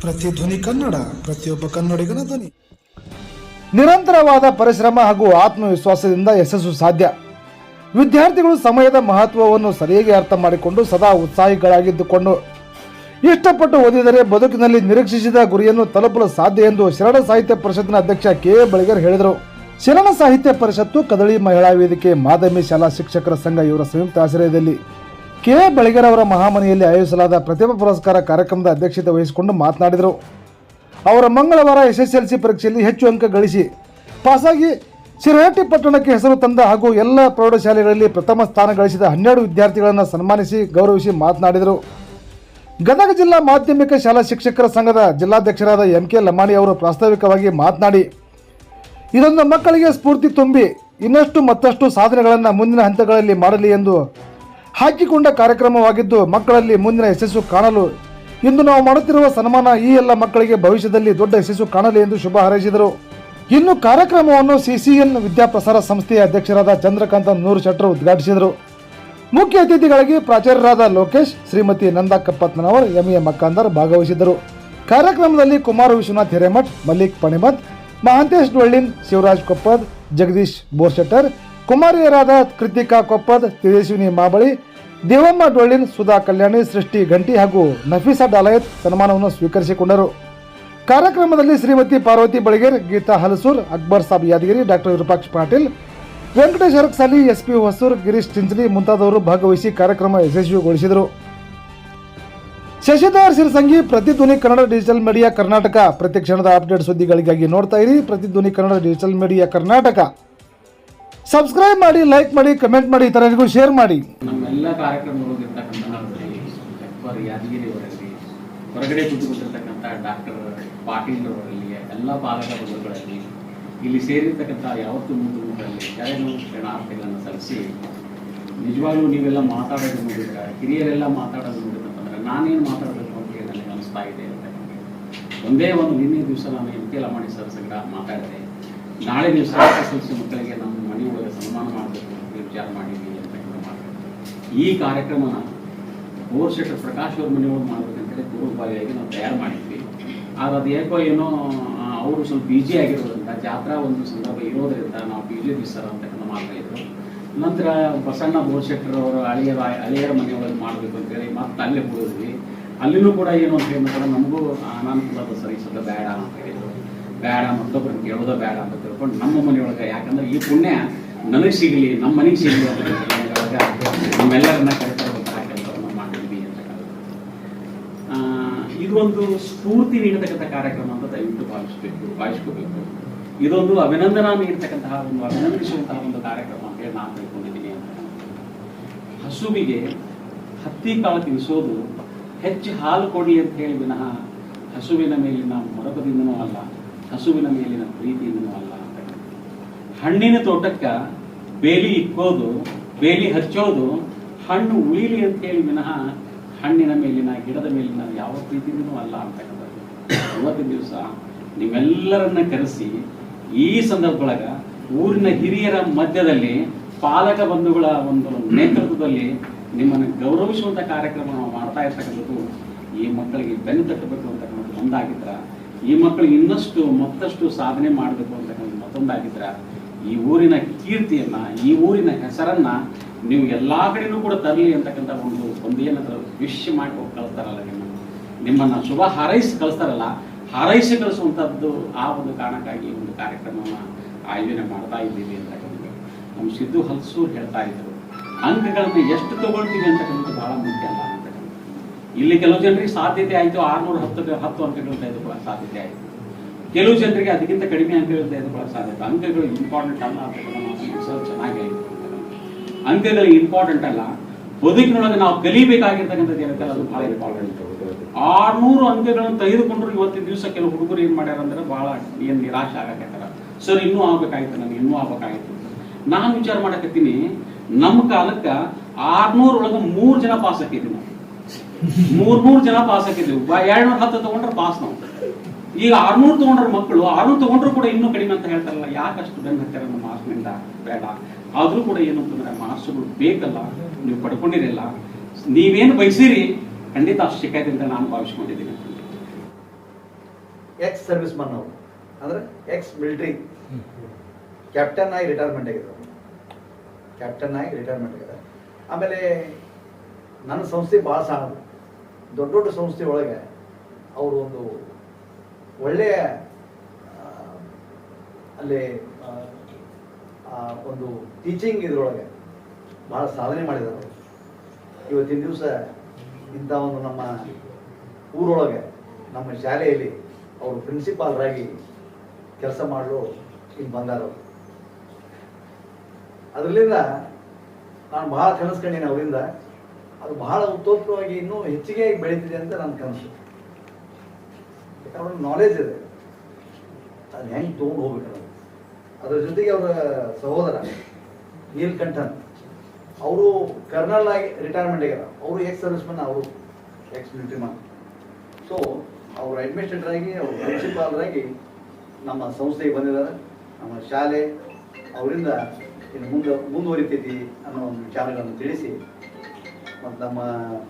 ಪ್ರತಿಧ್ವನಿ ಕನ್ನಡ, ಪ್ರತಿಯೊಬ್ಬ ಕನ್ನಡಿಗನ ಧ್ವನಿ. ನಿರಂತರವಾದ ಪರಿಶ್ರಮ ಹಾಗೂ ಆತ್ಮವಿಶ್ವಾಸದಿಂದ ಯಶಸ್ಸು ಸಾಧ್ಯ. ವಿದ್ಯಾರ್ಥಿಗಳು ಸಮಯದ ಮಹತ್ವವನ್ನು ಸರಿಯಾಗಿ ಅರ್ಥ ಮಾಡಿಕೊಂಡು ಸದಾ ಉತ್ಸಾಹಿಗಳಾಗಿದ್ದುಕೊಂಡು. ಇಷ್ಟಪಟ್ಟು ಓದಿದರೆ ಬದುಕಿನಲ್ಲಿ ನಿರೀಕ್ಷಿಸಿದ ಗುರಿಯನ್ನು ತಲುಪಲು ಸಾಧ್ಯ ಎಂದು ಶರಣ ಸಾಹಿತ್ಯ ಪರಿಷತ್ತಿನ ಅಧ್ಯಕ್ಷ ಕೆ. ಬಳಿಗರ್ ಹೇಳಿದರು. ಶರಣ ಸಾಹಿತ್ಯ ಪರಿಷತ್ತು ಕದಳಿ ಮಹಿಳಾ ವೇದಿಕೆ ಮಾದಮಿ ಶಾಲಾ ಶಿಕ್ಷಕರ ಸಂಘ ಇವರ ಸಂಯುಕ್ತ ಆಶ್ರಯದಲ್ಲಿ ಕೆ ಬೆಳಗೆರ ಅವರ ಮಹಾಮನೆಯಲ್ಲಿ ಆಯೋಜಿಸಲಾದ ಪ್ರತಿಭಾ ಪುರಸ್ಕಾರ ಕಾರ್ಯಕ್ರಮದ ಅಧ್ಯಕ್ಷತೆ ವಹಿಸಿಕೊಂಡು ಮಾತನಾಡಿದರು. ಅವರ ಮಂಗಳವಾರ ಎಸ್ಎಸ್ಎಲ್ಸಿ ಪರೀಕ್ಷೆಯಲ್ಲಿ ಹೆಚ್ಚು ಅಂಕ ಗಳಿಸಿ ಪಾಸಾಗಿ ಶಿರಹಟ್ಟಿ ಪಟ್ಟಣಕ್ಕೆ ಹೆಸರು ತಂದ ಹಾಗೂ ಎಲ್ಲ ಪ್ರೌಢಶಾಲೆಗಳಲ್ಲಿ ಪ್ರಥಮ ಸ್ಥಾನ ಗಳಿಸಿದ ಹನ್ನೆರಡು ವಿದ್ಯಾರ್ಥಿಗಳನ್ನು ಸನ್ಮಾನಿಸಿ ಗೌರವಿಸಿ ಮಾತನಾಡಿದರು. ಗದಗ ಜಿಲ್ಲಾ ಮಾಧ್ಯಮಿಕ ಶಾಲಾ ಶಿಕ್ಷಕರ ಸಂಘದ ಜಿಲ್ಲಾಧ್ಯಕ್ಷರಾದ ಎಂ ಕೆ ಲಮಾಣಿ ಅವರು ಪ್ರಾಸ್ತಾವಿಕವಾಗಿ ಮಾತನಾಡಿ, ಇದೊಂದು ಮಕ್ಕಳಿಗೆ ಸ್ಫೂರ್ತಿ ತುಂಬಿ ಇನ್ನಷ್ಟು ಮತ್ತಷ್ಟು ಸಾಧನೆಗಳನ್ನು ಮುಂದಿನ ಹಂತಗಳಲ್ಲಿ ಮಾಡಲಿ ಎಂದು ಹಾಕಿಕೊಂಡ ಕಾರ್ಯಕ್ರಮವಾಗಿದ್ದು ಮಕ್ಕಳಲ್ಲಿ ಮುಂದಿನ ಯಶಸ್ಸು ಕಾಣಲು. ಇಂದು ನಾವು ಮಾಡುತ್ತಿರುವ ಸನ್ಮಾನ ಈ ಎಲ್ಲ ಮಕ್ಕಳಿಗೆ ಭವಿಷ್ಯದಲ್ಲಿ ದೊಡ್ಡ ಯಶಸ್ಸು ಕಾಣಲಿ ಎಂದು ಶುಭ ಹಾರೈಸಿದರು. ಇನ್ನು ಕಾರ್ಯಕ್ರಮವನ್ನು ಸಿಸಿಎನ್ ವಿದ್ಯಾಪ್ರಸಾರ ಸಂಸ್ಥೆಯ ಅಧ್ಯಕ್ಷರಾದ ಚಂದ್ರಕಾಂತ ನೂರು ಶೆಟ್ರು ಉದ್ಘಾಟಿಸಿದರು. ಮುಖ್ಯ ಅತಿಥಿಗಳಾಗಿ ಪ್ರಾಚಾರ್ಯರಾದ ಲೋಕೇಶ್, ಶ್ರೀಮತಿ ನಂದಾ ಕಪ್ಪತ್ನವರ್ ಎಂ ಎ ಮಕ್ಕಾಂದರ್ ಭಾಗವಹಿಸಿದ್ದರು. ಕಾರ್ಯಕ್ರಮದಲ್ಲಿ ಕುಮಾರ್ ವಿಶ್ವನಾಥ್ ಹಿರೇಮಠ್, ಮಲ್ಲಿಕ್ ಪಣಿಮತ್ ಮಹಾಂತೇಶ್ ಡೊಳ್ಳಿನ್, ಶಿವರಾಜ್ ಕೊಪ್ಪದ್, ಜಗದೀಶ್ ಬೋರ್ಶೆಟ್ಟರ್ ಕುಮಾರಿಯರಾದ ಕೃತಿಕಾ ಕೊಪ್ಪದ್ ತೇಜಸ್ವಿನಿ ಮಾಬಳಿ, ದೇವಮ್ಮ ಡೊಳ್ಳಿನ್, ಸುಧಾ ಕಲ್ಯಾಣಿ, ಸೃಷ್ಟಿ ಗಂಟಿ ಹಾಗೂ ನಫೀಸಾ ಡಾಲಯತ್ ಸನ್ಮಾನವನ್ನು ಸ್ವೀಕರಿಸಿಕೊಂಡರು. ಕಾರ್ಯಕ್ರಮದಲ್ಲಿ Shrimati Parvati Baliger, Geeta Halasur, Akbar Sab Yadagiri, doctor Virupaksha Patil, Venkatesh Araksali S P Hosur, Girish Chinchali ಮುಂತಾದವರು ಭಾಗವಹಿಸಿ ಕಾರ್ಯಕ್ರಮ ಯಶಸ್ವಿಗೊಳಿಸಿದರು. Shashidhar Sirasangi Prathidhwani Kannada digital media Karnataka. ಪ್ರತಿ ಕ್ಷಣದ ಅಪ್ಡೇಟ್ ಸುದ್ದಿಗಳಿಗಾಗಿ ನೋಡ್ತಾ ಇರಿ. Prathidhwani Kannada digital media Karnataka. Subscribe ಮಾಡಿ like ಮಾಡಿ ಕಮೆಂಟ್ ಮಾಡಿ ಇತರರಿಗೂ ಶೇರ್ ಮಾಡಿ. ನಮ್ಮೆಲ್ಲ ಕಾರ್ಯಕ್ರಮಗಳು ಇರ್ತಕ್ಕಂಥ ನಾವಲ್ಲಿ ಅಕ್ಬರ್ ಯಾದಗಿರಿ ಅವರಲ್ಲಿ ಹೊರಗಡೆ ಕೂತ್ಕೊಂಡಿರ್ತಕ್ಕಂಥ ಡಾಕ್ಟರ್ ಪಾಟೀಲ್ ಅವರಲ್ಲಿ ಎಲ್ಲ ಪಾಲಕ ಬಂಧುಗಳಲ್ಲಿ ಇಲ್ಲಿ ಸೇರಿರ್ತಕ್ಕಂಥ ಯಾವತ್ತು ಮುಂದೂರಲ್ಲಿ ಕೆಳಗಿನ ಶರಣಾರ್ಥಿಗಳನ್ನು ಸಲ್ಲಿಸಿ, ನಿಜವಾಗ್ಲೂ ನೀವೆಲ್ಲ ಮಾತಾಡೋದು ನೋಡಿದ್ರೆ, ಹಿರಿಯರೆಲ್ಲ ಮಾತಾಡೋದು ನೋಡಿದಂತಂದ್ರೆ ನಾನೇನು ಮಾತಾಡಬೇಕು ಅಂತ ಹೇಳಿ ನನಗೆ ಅನಿಸ್ತಾ ಇದೆ ಅಂತ ಒಂದೇ ಒಂದು ನಿನ್ನೆ ದಿವಸ ನಾನು ಎಂ ಕೆ ಲಮಾಣಿ ಸರ್ ಸಂಗ್ರಹ ಮಾತಾಡಿದೆ. ನಾಳೆ ನೀವು ಸಾಹಿತ್ಯ ಸಂಸ್ಥೆ ಮಕ್ಕಳಿಗೆ ನಮ್ಮ ಮನೆ ಒಳಗೆ ಸನ್ಮಾನ ಮಾಡಬೇಕು ವಿಚಾರ ಮಾಡಿದ್ವಿ ಅಂತ ಮಾತಾಡ್ತಾರೆ ಈ ಕಾರ್ಯಕ್ರಮನ ಗೋರ್ಶೇಷ ಪ್ರಕಾಶ್ ಅವ್ರ ಮನೆಯೊಳಗೆ ಮಾಡಬೇಕಂತೇಳಿ ಪೂರ್ವಭಾವಿಯಾಗಿ ನಾವು ತಯಾರು ಮಾಡಿದ್ವಿ. ಆದ್ರೆ ಅದು ಏಕೋ ಏನೋ ಅವರು ಸ್ವಲ್ಪ ಬಿಜಿ ಆಗಿರೋದ್ರಿಂದ, ಜಾತ್ರಾ ಒಂದು ಸಂದರ್ಭ ಇರೋದ್ರಿಂದ ನಾವು ಬಿಜಿ ಸರ್ ಅಂತಕ್ಕಂಥ ಮಾತಾಡಿದ್ರು ನಂತರ ಬಸಣ್ಣ ಬೋರ್ ಅವರ ಅಳಿಯರ ಅಳಿಯರ ಮನೆಯೊಳಗೆ ಮಾಡಬೇಕು ಅಂತೇಳಿ ಮತ್ತೆ ಅಲ್ಲೇ ಹೋದ್ವಿ. ಅಲ್ಲಿನೂ ಕೂಡ ಏನು ಅಂತ ಹೇಳಿದ್ರೆ ನಮಗೂ ಅನಾನುಕೂಲದ ಸರಿ ಸ್ವಲ್ಪ ಬೇಡ ಅಂತ ಹೇಳಿದ್ರು. ಬೇಡ ಮತ್ತೊಬ್ಬರನ್ನ ಕೇಳೋದ ಬೇಡ ಅಂತ ತಿಳ್ಕೊಂಡು ನಮ್ಮ ಮನೆಯೊಳಗೆ ಯಾಕಂದ್ರೆ ಈ ಪುಣ್ಯ ನನಗೆ ಸಿಗಲಿ, ನಮ್ಮ ಮನೆಗೆ ಸಿಗಲಿ ಅಂತ ನಮ್ಮೆಲ್ಲರನ್ನ ಇದೊಂದು ಸ್ಫೂರ್ತಿ ನೀಡತಕ್ಕಂಥ ಕಾರ್ಯಕ್ರಮ ಅಂತ ದಯವಿಟ್ಟು ಭಾವಿಸ್ಬೇಕು, ಭಾವಿಸ್ಕೋಬೇಕು. ಇದೊಂದು ಅಭಿನಂದನಾ ನೀಡತಕ್ಕಂತಹ ಒಂದು ಅಭಿನಂದಿಸುವಂತಹ ಒಂದು ಕಾರ್ಯಕ್ರಮ ಅಂತ ಹೇಳಿ ನಾನು ತಿಳ್ಕೊಂಡಿದ್ದೀನಿ ಅಂತ ಹಸುವಿಗೆ ಹತ್ತಿ ಕಾಳು ತಿನ್ನಿಸೋದು ಹೆಚ್ಚು ಹಾಲು ಕೊಡಿ ಅಂತ ಹೇಳಿ ವಿನಃ ಹಸುವಿನ ಮೇಲಿನ ಮರಪದಿಂದನೂ ಅಲ್ಲ ಹಸುವಿನ ಮೇಲಿನ ಪ್ರೀತಿಯಿಂದನೂ ಅಲ್ಲ ಅಂತ ಹಣ್ಣಿನ ತೋಟಕ್ಕ ಬೇಲಿ ಇಕ್ಕೋದು, ಬೇಲಿ ಹಚ್ಚೋದು, ಹಣ್ಣು ಉಳಿಲಿ ಅಂತ ಹೇಳಿ ವಿನಃ ಹಣ್ಣಿನ ಮೇಲಿನ, ಗಿಡದ ಮೇಲಿನ ಯಾವ ಪ್ರೀತಿಯೂ ಅಲ್ಲ ಅಂತಕ್ಕಂಥದ್ದು. ಇವತ್ತಿನ ದಿವಸ ನಿಮ್ಮೆಲ್ಲರನ್ನ ಕರೆಸಿ ಈ ಸಂದರ್ಭದೊಳಗ ಊರಿನ ಹಿರಿಯರ ಮಧ್ಯದಲ್ಲಿ ಪಾಲಕ ಬಂಧುಗಳ ಒಂದು ನೇತೃತ್ವದಲ್ಲಿ ನಿಮ್ಮನ್ನು ಗೌರವಿಸುವಂತ ಕಾರ್ಯಕ್ರಮ ನಾವು ಮಾಡ್ತಾ ಇರ್ತಕ್ಕಂಥದ್ದು ಈ ಮಕ್ಕಳಿಗೆ ಬೆನ್ನು ತಟ್ಟಬೇಕು ಅಂತಕ್ಕಂಥದ್ದು ಒಂದಾಗಿದ್ರ ಈ ಮಕ್ಕಳು ಇನ್ನಷ್ಟು ಮತ್ತಷ್ಟು ಸಾಧನೆ ಮಾಡಬೇಕು ಅಂತಕ್ಕಂಥ ಮತ್ತೊಂದಾಗಿದ್ರೆ, ಈ ಊರಿನ ಕೀರ್ತಿಯನ್ನ, ಈ ಊರಿನ ಹೆಸರನ್ನ ನೀವು ಎಲ್ಲ ಕಡೆನೂ ಕೂಡ ತರಲಿ ಅಂತಕ್ಕಂಥ ಒಂದು ಒಂದು ಏನಂದ್ರೆ ವಿಶ್ ಮಾಡಿ ಹೋಗಿ ಕಳಿಸ್ತಾರಲ್ಲ ನಿಮ್ಮ, ನಿಮ್ಮನ್ನ ಶುಭ ಹಾರೈಸಿ ಕಳಿಸ್ತಾರಲ್ಲ, ಹಾರೈಸಿ ಕಳಿಸುವಂಥದ್ದು ಆ ಒಂದು ಕಾರಣಕ್ಕಾಗಿ ಒಂದು ಕಾರ್ಯಕ್ರಮವನ್ನ ಆಯೋಜನೆ ಮಾಡ್ತಾ ಇದ್ದೀವಿ ಅಂತಕ್ಕಂಥದ್ದು. ನಮ್ಮ ಸಿದ್ದು ಹಲಸೂರು ಹೇಳ್ತಾ ಇದ್ರು, ಅಂಕಗಳನ್ನು ಎಷ್ಟು ತಗೊಳ್ತೀವಿ ಅಂತಕ್ಕಂಥದ್ದು ಬಹಳ ಮುಖ್ಯ ಅಲ್ಲ. ಇಲ್ಲಿ ಕೆಲವು ಜನರಿಗೆ ಸಾಧ್ಯತೆ ಆಯಿತು, ಆರ್ನೂರ ಹತ್ತು ಹತ್ತು ಅಂಕಗಳು ತೆಗೆದುಕೊಳ್ಳೋಕೆ ಸಾಧ್ಯತೆ ಆಯಿತು. ಕೆಲವು ಜನರಿಗೆ ಅದಕ್ಕಿಂತ ಕಡಿಮೆ ಅಂಕಗಳು ತೆಗೆದುಕೊಳ್ಳೋಕೆ ಸಾಧ್ಯತೆ. ಅಂಕಗಳು ಇಂಪಾರ್ಟೆಂಟ್ ಅಲ್ಲ ಅಂತ ಚೆನ್ನಾಗಿ ಅಂಕಗಳು ಇಂಪಾರ್ಟೆಂಟ್ ಅಲ್ಲ. ಬದುಕಿನೊಳಗೆ ನಾವು ಕಲಿಬೇಕಾಗಿರ್ತಕ್ಕಂಥದ್ದು ಏನಂತಾರೆ ಅದು ಬಹಳ ಇಂಪಾರ್ಟೆಂಟ್ ಆರ್ನೂರು ಅಂಕಗಳನ್ನು ತೆಗೆದುಕೊಂಡ್ರು ಇವತ್ತಿನ ದಿವಸ ಕೆಲವು ಹುಡುಗರು ಏನ್ ಮಾಡ್ಯಾರ ಅಂದ್ರೆ ಬಹಳ ಏನ್ ನಿರಾಶೆ ಆಗಕತ್ತಾರ ಸರ್, ಇನ್ನೂ ಆಗ್ಬೇಕಾಯ್ತು ನನಗೆ, ಇನ್ನೂ ಆಗ್ಬೇಕಾಯ್ತು. ನಾನು ವಿಚಾರ ಮಾಡಕತ್ತೀನಿ, ನಮ್ಮ ಕಾಲಕ್ಕ ಆರ್ನೂರೊಳಗೆ ಮೂರು ಜನ ಪಾಸ್ ಹಾಕಿದ್ವಿ ನಾವು. ಮೂರ್ ಮೂರ್ ಜನ ಪಾಸ್ ಹಾಕಿದ್ವಿ ಎರಡ್ನೂರ ಹತ್ತು ತಗೊಂಡ್ರೆ ಪಾಸ್ ನಾವು. ಈಗ ಆರ್ನೂರು ತಗೊಂಡ್ರ ಮಕ್ಕಳು, ಆರ್ನೂರು ತಗೊಂಡ್ರು ಕೂಡ ಇನ್ನೂ ಕಡಿಮೆ ಅಂತ ಹೇಳ್ತಾರಲ್ಲ, ಯಾಕಷ್ಟು ಬೆನ್ನು ಹತ್ತಿರ ನಮ್ಮ ಮಾರ್ಕ್ಸ್ನಿಂದ ಬೇಡ. ಆದ್ರೂ ಕೂಡ ಏನು ಅಂತಂದ್ರೆ ಮಾರ್ಕ್ಸ್ಗಳು ಬೇಕಲ್ಲ, ನೀವು ಪಡ್ಕೊಂಡಿರಲ್ಲ ನೀವೇನು ಬಯಸಿರಿ, ಖಂಡಿತ ಅಷ್ಟು ಸಿಕ್ಕೈತೆ ಅಂತ ನಾನು ಭಾವಿಸ್ಕೊಂಡಿದ್ದೀನಿ. ಎಕ್ಸ್ ಸರ್ವಿಸ್ ಮನ್ ಅವರು. ಅಂದ್ರೆ ಎಕ್ಸ್ ಮಿಲಿಟರಿ ಕ್ಯಾಪ್ಟನ್ ಆಗಿ ರಿಟೈರ್ಮೆಂಟ್ ಆಗಿದ್ದಾರೆ ಕ್ಯಾಪ್ಟನ್ ಆಗಿ ರಿಟೈರ್ಮೆಂಟ್ ಆಗಿದ್ದಾರೆ. ಆಮೇಲೆ, ನನ್ನ ಸಂಸ್ಥೆ ಭಾಳ ಸಣ್ಣದು ದೊಡ್ಡ ದೊಡ್ಡ ಸಂಸ್ಥೆ ಒಳಗೆ ಅವರು ಒಂದು ಒಳ್ಳೆಯ ಅಲ್ಲಿ ಒಂದು ಟೀಚಿಂಗ್ ಇದ್ರೊಳಗೆ ಭಾಳ ಸಾಧನೆ ಮಾಡಿದ್ದಾರೆ ಇವತ್ತಿನ ದಿವಸ ಇಂಥ ಒಂದು ನಮ್ಮ ಊರೊಳಗೆ, ನಮ್ಮ ಶಾಲೆಯಲ್ಲಿ ಅವರು ಪ್ರಿನ್ಸಿಪಾಲ್ರಾಗಿ ಕೆಲಸ ಮಾಡಲು ಇಲ್ಲಿ ಬಂದಾರ ಅವರು. ಅದರಿಂದ ನಾನು ಬಹಳ ಕನಸು ಅವರಿಂದ. ಅದು ಬಹಳ ಉತ್ತೋತ್ತವಾಗಿ ಇನ್ನೂ ಹೆಚ್ಚಿಗೆ ಬೆಳೀತಿದೆ ಅಂತ ನನ್ನ ಕನಸು. ಯಾಕಂದ್ರೆ ನಾಲೆಜ್ ಇದೆ. ಅದು ಹೆಂಗೆ ತೊಗೊಂಡು ಹೋಗ್ಬೇಕು ಅದ್ರ ಜೊತೆಗೆ ಅವರ ಸಹೋದರ, ನೀಲ್ಕಂಠನ್, ಅವರು ಕರ್ನಲ್ ಆಗಿ ರಿಟೈರ್ಮೆಂಟ್ ಆಗ್ಯಾರ ಅವರು ಎಕ್ಸ್ ಸರ್ವಿಸ್ ಮನ್ ಅವರು ಎಕ್ಸ್ ಮಿಲಿಟರಿ ಮನ್ ಸೊ ಅವರು ಅಡ್ಮಿನಿಸ್ಟ್ರೇಟರ್ ಆಗಿ, ಅವರು ಪ್ರಿನ್ಸಿಪಾಲ್ರಾಗಿ ನಮ್ಮ ಸಂಸ್ಥೆಗೆ ಬಂದಿದ್ದಾರೆ. ನಮ್ಮ ಶಾಲೆ, ಅವರಿಂದ ಇನ್ನು ಮುಂದೆ ಮುಂದುವರಿತೈತಿ ಅನ್ನೋ ಒಂದು ವಿಚಾರಗಳನ್ನು ತಿಳಿಸಿ magdama.